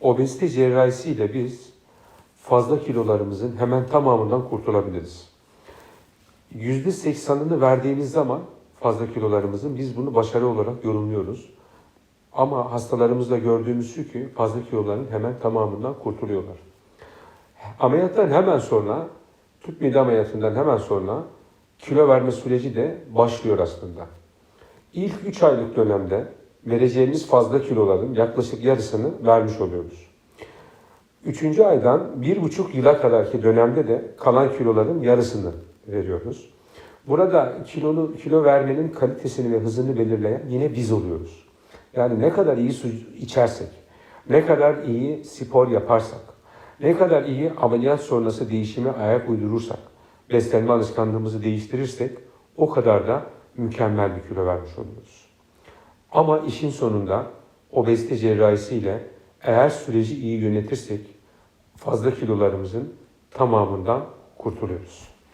Obezite cerrahisiyle biz fazla kilolarımızın hemen tamamından kurtulabiliriz. Yüzde seksanını verdiğimiz zaman fazla kilolarımızın biz bunu başarı olarak yorumluyoruz. Ama hastalarımızda gördüğümüz şu ki fazla kiloların hemen tamamından kurtuluyorlar. Ameliyattan hemen sonra, tüp mide ameliyatından hemen sonra kilo verme süreci de başlıyor aslında. İlk 3 aylık dönemde vereceğimiz fazla kiloların yaklaşık yarısını vermiş oluyoruz. Üçüncü aydan bir buçuk yıla kadarki dönemde de kalan kiloların yarısını veriyoruz. Burada kilonu, kilo vermenin kalitesini ve hızını belirleyen yine biz oluyoruz. Yani ne kadar iyi su içersek, ne kadar iyi spor yaparsak, ne kadar iyi ameliyat sonrası değişime ayak uydurursak, beslenme alışkanlığımızı değiştirirsek o kadar da mükemmel bir kilo vermiş oluyoruz. Ama işin sonunda obezite cerrahisiyle eğer süreci iyi yönetirsek fazla kilolarımızın tamamından kurtuluyoruz.